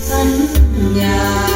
sân nhà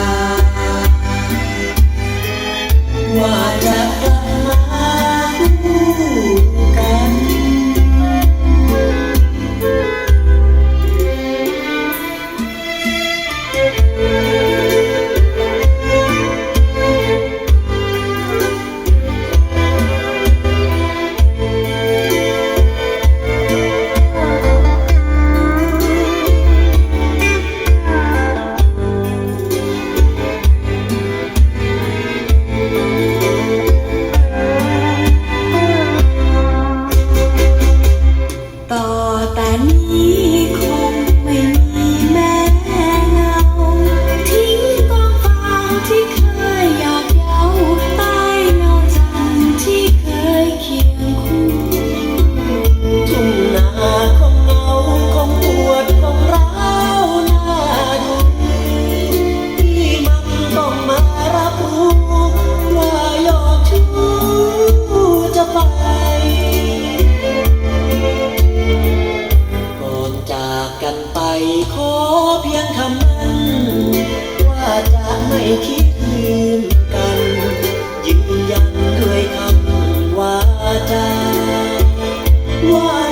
แต่นี้ ไปขอเพียงคำนั้น ว่าจะไม่คิดลืมกันยืนยันด้วยคำว่าจะว่า